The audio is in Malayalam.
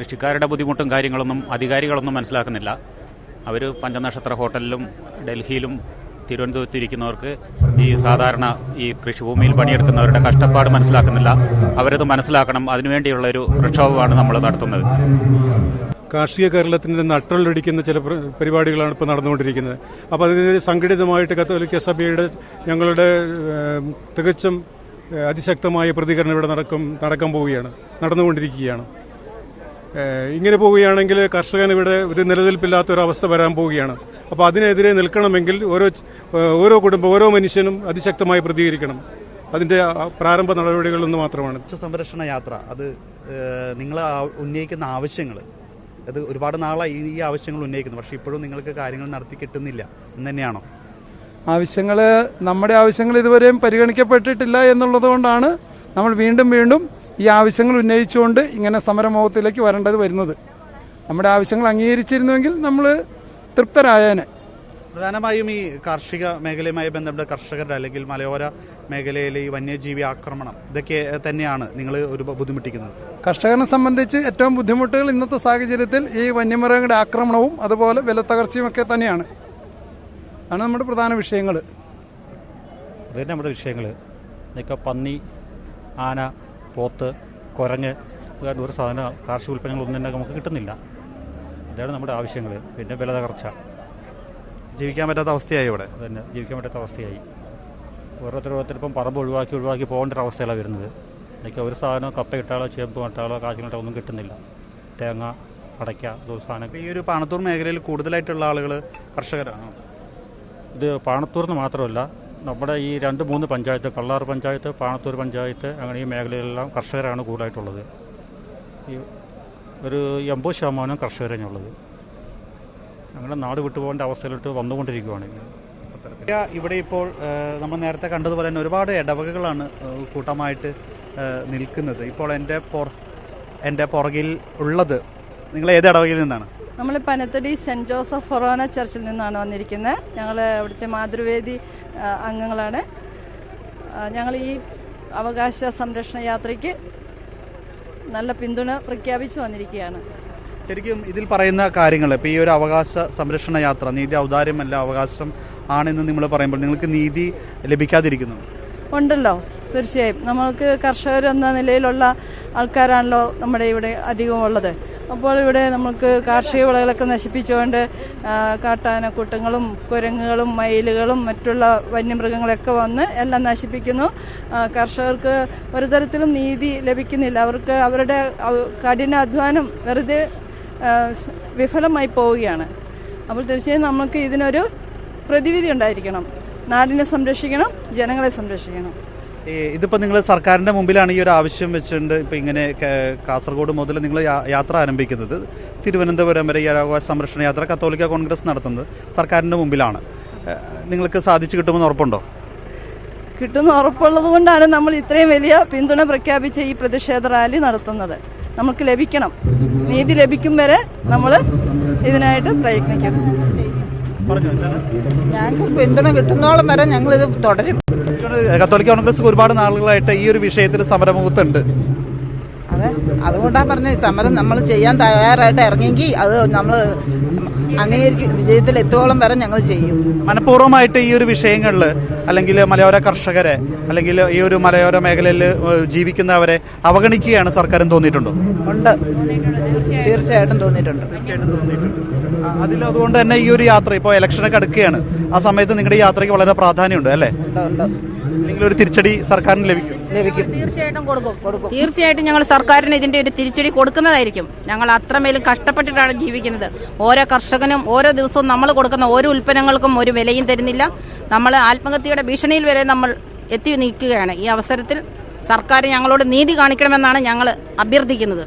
കൃഷിക്കാരുടെ ബുദ്ധിമുട്ടും കാര്യങ്ങളൊന്നും അധികാരികളൊന്നും മനസ്സിലാക്കുന്നില്ല. അവർ പഞ്ചനക്ഷത്ര ഹോട്ടലിലും ഡൽഹിയിലും തിരുവനന്തപുരത്ത് ഇരിക്കുന്നവർക്ക് ഈ സാധാരണ ഈ കൃഷിഭൂമിയിൽ പണിയെടുക്കുന്നവരുടെ കഷ്ടപ്പാട് മനസ്സിലാക്കുന്നില്ല. അവരത് മനസ്സിലാക്കണം. അതിനുവേണ്ടിയുള്ള ഒരു പ്രക്ഷോഭമാണ് നമ്മൾ നടത്തുന്നത്. കാർഷിക കേരളത്തിന്റെ നട്ടലൊടിക്കുന്ന ചില പ്ര- പരിപാടികളാണ് ഇപ്പോൾ നടന്നുകൊണ്ടിരിക്കുന്നത്. അപ്പോൾ അതിന് സംഘടിതമായിട്ട് കത്തോലിക്ക സഭയുടെ ഞങ്ങളുടെ തികച്ചും അതിശക്തമായ പ്രതികരണം ഇവിടെ നടക്കും നടക്കാൻ പോവുകയാണ്. നടന്നുകൊണ്ടിരിക്കുകയാണ്. ഇങ്ങനെ പോവുകയാണെങ്കിൽ കർഷകന് ഇവിടെ ഒരു നിലനിൽപ്പില്ലാത്ത ഒരു അവസ്ഥ വരാൻ പോവുകയാണ്. അപ്പോൾ അതിനെതിരെ നിൽക്കണമെങ്കിൽ ഓരോ ഓരോ കുടുംബം ഓരോ മനുഷ്യനും അതിശക്തമായി പ്രതികരിക്കണം. അതിന്റെ പ്രാരംഭ നടപടികളൊന്ന് മാത്രമാണ്. സംരക്ഷണ യാത്ര അത് നിങ്ങൾ ഉന്നയിക്കുന്ന ആവശ്യങ്ങൾ അത് ഒരുപാട് നാളായി ഈ- ഈ ആവശ്യങ്ങൾ ഉന്നയിക്കുന്നു. പക്ഷേ ഇപ്പോഴും നിങ്ങൾക്ക് കാര്യങ്ങൾ നടത്തി കിട്ടുന്നില്ല എന്ന് തന്നെയാണോ ആവശ്യങ്ങൾ നമ്മുടെ ആവശ്യങ്ങൾ ഇതുവരെയും പരിഗണിക്കപ്പെട്ടിട്ടില്ല എന്നുള്ളത് കൊണ്ടാണ് നമ്മൾ വീണ്ടും വീണ്ടും ഈ ആവശ്യങ്ങൾ ഉന്നയിച്ചുകൊണ്ട് ഇങ്ങനെ സമരമോഹത്തിലേക്ക് വരേണ്ടത് വരുന്നത്. നമ്മുടെ ആവശ്യങ്ങൾ അംഗീകരിച്ചിരുന്നുവെങ്കിൽ നമ്മൾ തൃപ്തരായേനെ. പ്രധാനമായും ഈ കാർഷിക മേഖലയുമായി ബന്ധപ്പെട്ട കർഷകരുടെ അല്ലെങ്കിൽ മലയോര മേഖലയിലെ ഈ വന്യജീവി ആക്രമണം ഇതൊക്കെ തന്നെയാണ് നിങ്ങൾ ഒരു ബുദ്ധിമുട്ടിക്കുന്നത്. കർഷകനെ സംബന്ധിച്ച് ഏറ്റവും ബുദ്ധിമുട്ടുകൾ ഇന്നത്തെ സാഹചര്യത്തിൽ ഈ വന്യമൃഗങ്ങളുടെ ആക്രമണവും അതുപോലെ വിലത്തകർച്ചയും ഒക്കെ തന്നെയാണ്. ആണ് നമ്മുടെ പ്രധാന വിഷയങ്ങൾ അതുതന്നെ നമ്മുടെ വിഷയങ്ങൾ ഇതൊക്കെ പന്നി ആന പോത്ത് കുരങ്ങ് ഒരു സാധന കാർഷിക ഉൽപ്പന്നങ്ങളൊന്നും തന്നെ നമുക്ക് കിട്ടുന്നില്ല. ഇതാണ് നമ്മുടെ ആവശ്യങ്ങൾ പിന്നെ വില തകർച്ച. ജീവിക്കാൻ പറ്റാത്ത അവസ്ഥയായി ഇവിടെ. തന്നെ ജീവിക്കാൻ പറ്റാത്ത അവസ്ഥയായി. ഓരോരുത്തർ ഇപ്പം പറമ്പ് ഒഴിവാക്കി ഒഴിവാക്കി പോകേണ്ട ഒരു അവസ്ഥയിലാണ് വരുന്നത്. എനിക്ക് ഒരു സാധനം കപ്പ കിട്ടാളോ ചേമ്പ് നട്ടാലോ കാശിനിട്ടോ ഒന്നും കിട്ടുന്നില്ല. തേങ്ങ അടയ്ക്ക സാധനം. ഈ ഒരു പാണത്തൂർ മേഖലയിൽ കൂടുതലായിട്ടുള്ള ആളുകൾ കർഷകരാണ്? ഇത് പാണത്തൂർന്ന് മാത്രമല്ല നമ്മുടെ ഈ രണ്ട് മൂന്ന് പഞ്ചായത്ത് കള്ളാർ പഞ്ചായത്ത് പാണത്തൂർ പഞ്ചായത്ത് അങ്ങനെ ഈ മേഖലയിലെല്ലാം കർഷകരാണ് കൂടുതലായിട്ടുള്ളത്. ഈ ഒരു എൺപത് ശതമാനം കർഷകർ തന്നെയുള്ളത് അങ്ങനെ നാട് വിട്ടുപോകേണ്ട അവസ്ഥയിലോട്ട് വന്നുകൊണ്ടിരിക്കുകയാണ് ഇവിടെ ഇപ്പോൾ നമ്മൾ നേരത്തെ കണ്ടതുപോലെ തന്നെ ഒരുപാട് ഇടവകകളാണ് കൂട്ടമായിട്ട് നിൽക്കുന്നത്. ഇപ്പോൾ എന്റെ പുറ എന്റെ പുറകിൽ ഉള്ളത് നിങ്ങൾ ഏത് ഇടവകയിൽ നിന്നാണ്? നമ്മൾ പനത്തടി സെന്റ് ജോസഫ് ഫൊറോന ചർച്ചിൽ നിന്നാണ് വന്നിരിക്കുന്നത്. ഞങ്ങൾ അവിടുത്തെ മാതൃവേദി അംഗങ്ങളാണ്. ഞങ്ങൾ ഈ അവകാശ സംരക്ഷണ യാത്രയ്ക്ക് നല്ല പിന്തുണ പ്രഖ്യാപിച്ചു വന്നിരിക്കുകയാണ്. ശരിക്കും ഇതിൽ പറയുന്ന കാര്യങ്ങൾ ഇപ്പോൾ ഈ ഒരു അവകാശ സംരക്ഷണ യാത്ര നീതി ഔദാര്യമല്ല അവകാശം ആണെന്ന് നിങ്ങൾ പറയുമ്പോൾ നിങ്ങൾക്ക് നീതി ലഭിക്കാതിരിക്കുന്നു? ഉണ്ടല്ലോ തീർച്ചയായും. നമ്മൾക്ക് കർഷകരെന്ന എന്ന നിലയിലുള്ള ആൾക്കാരാണല്ലോ നമ്മുടെ ഇവിടെ അധികം ഉള്ളത് അപ്പോൾ ഇവിടെ നമുക്ക് കാർഷിക വിളകളൊക്കെ നശിപ്പിച്ചുകൊണ്ട് കാട്ടാനക്കൂട്ടങ്ങളും കുരങ്ങുകളും മയിലുകളും മറ്റുള്ള വന്യമൃഗങ്ങളൊക്കെ വന്ന് എല്ലാം നശിപ്പിക്കുന്നു. കർഷകർക്ക് ഒരു തരത്തിലും നീതി ലഭിക്കുന്നില്ല. അവർക്ക് അവരുടെ കഠിനാധ്വാനം വെറുതെ വിഫലമായി പോവുകയാണ്. അപ്പോൾ തീർച്ചയായും നമുക്ക് ഇതിനൊരു പ്രതിവിധി ഉണ്ടായിരിക്കണം. നാടിനെ സംരക്ഷിക്കണം ജനങ്ങളെ സംരക്ഷിക്കണം. ഇതിപ്പോൾ നിങ്ങൾ സർക്കാരിന്റെ മുമ്പിലാണ് ഈ ഒരു ആവശ്യം വെച്ചുകൊണ്ട് ഇപ്പോൾ ഇങ്ങനെ കാസർഗോഡ് മുതൽ നിങ്ങൾ യാത്ര ആരംഭിക്കുന്നത്. തിരുവനന്തപുരം വരെ ഈ അവകാശ സംരക്ഷണ യാത്ര കത്തോലിക്ക കോൺഗ്രസ് നടത്തുന്നത് സർക്കാരിന്റെ മുമ്പിലാണ്. നിങ്ങൾക്ക് സാധിച്ചു കിട്ടുമെന്ന് ഉറപ്പുണ്ടോ? കിട്ടുന്ന ഉറപ്പുള്ളത് കൊണ്ടാണ് നമ്മൾ ഇത്രയും വലിയ പിന്തുണ പ്രഖ്യാപിച്ച ഈ പ്രതിഷേധ റാലി നടത്തുന്നത്. നമുക്ക് ലഭിക്കണം. നീതി ലഭിക്കും വരെ നമ്മൾ ഇതിനായിട്ട് പ്രയത്നിക്കണം ഞങ്ങൾക്ക് പിന്തുണ കിട്ടുന്നോളം വരെ ഞങ്ങൾ ഇത് തുടരും. കത്തോലിക്ക കോൺഗ്രസ് ഒരുപാട് നാളുകളായിട്ട് ഈ ഒരു വിഷയത്തിൽ സമരമുഖത്തുണ്ട്. അതെ. അതുകൊണ്ടാണ് പറഞ്ഞത് സമരം നമ്മൾ ചെയ്യാൻ തയ്യാറായിട്ട് ഇറങ്ങിയെങ്കിൽ അത് നമ്മൾ അംഗീകരിക്കും വിജയത്തിൽ എത്തോളം വരെ ഞങ്ങൾ ചെയ്യും. മനഃപൂർവമായിട്ട് ഈ ഒരു വിഷയങ്ങളിൽ അല്ലെങ്കിൽ മലയോര കർഷകരെ അല്ലെങ്കിൽ ഈ ഒരു മലയോര മേഖലയിൽ ജീവിക്കുന്നവരെ അവഗണിക്കുകയാണ് സർക്കാരും തോന്നിയിട്ടുണ്ടോ? ഉണ്ട്. തീർച്ചയായിട്ടും തോന്നിയിട്ടുണ്ട്. തീർച്ചയായിട്ടും തോന്നിയിട്ടുണ്ട്. ആ, അതിൽ അതുകൊണ്ട് തന്നെ ഈ ഒരു യാത്ര ഇപ്പോൾ ഇലക്ഷനൊക്കെ അടുക്കുകയാണ്. ആ സമയത്ത് നിങ്ങളുടെ യാത്രയ്ക്ക് വളരെ പ്രാധാന്യമുണ്ട് അല്ലേ? ഉണ്ട് ഉണ്ട്. അല്ലെങ്കിൽ ഒരു തിരിച്ചടി സർക്കാരിന് ലഭിക്കും. ലഭിക്കും. തീർച്ചയായിട്ടും കൊടുക്കും കൊടുക്കും. തീർച്ചയായിട്ടും ഞങ്ങൾ സർക്കാരിന് ഇതിന്റെ ഒരു തിരിച്ചടി കൊടുക്കുന്നതായിരിക്കും. ഞങ്ങൾ അത്രമേലും കഷ്ടപ്പെട്ടിട്ടാണ് ജീവിക്കുന്നത്. ഓരോ കർഷകനും ഓരോ ദിവസവും നമ്മൾ കൊടുക്കുന്ന ഓരോ ഉൽപ്പന്നങ്ങൾക്കും ഒരു വിലയും തരുന്നില്ല. നമ്മൾ ആത്മഹത്യയുടെ ഭീഷണിയിൽ വരെ നമ്മൾ എത്തി നിൽക്കുകയാണ്. ഈ അവസരത്തിൽ സർക്കാർ ഞങ്ങളോട് നീതി കാണിക്കണമെന്നാണ് ഞങ്ങൾ അഭ്യർത്ഥിക്കുന്നത്.